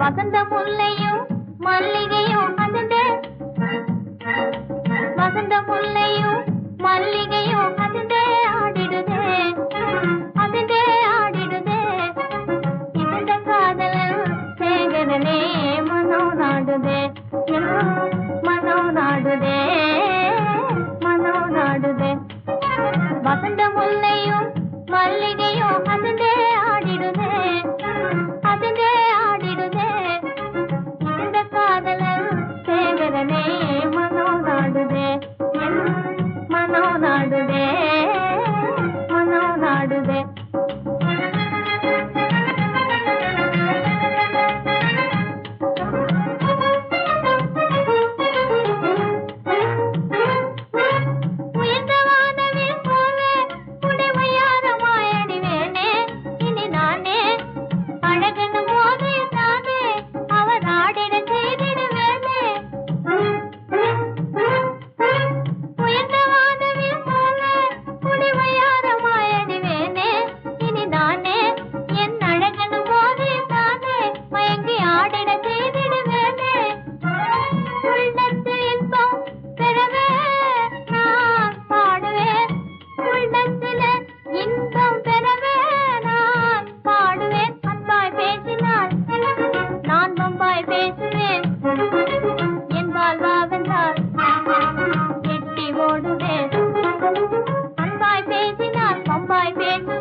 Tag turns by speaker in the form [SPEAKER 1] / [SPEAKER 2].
[SPEAKER 1] வசந்த முல்லையும் மல்லிகையும் அதண்டு வசந்த முல்லையும் மல்லிகையும் அதண்டே ஆடிடுதே. அதண்டே ஆடிடுதே. இந்த காதலன் சேகரனே மனோ நாடுதே மனோ நாடுதே வசந்த முல்லையும் மல்லிகையும் அதிர்ந்தே ஆடிடுதே அதிர்ந்தே உள்ளத்தில் இன்பம் பெறவே நான் பாடுவேன். அன்பாய் பேசினால் நான் பம்பாய் பேசுவேன். என்பால் வாவென்றால் எட்டி ஓடுவேன். அன்பாய் பேசினால் பம்பாய் பேசுவேன்.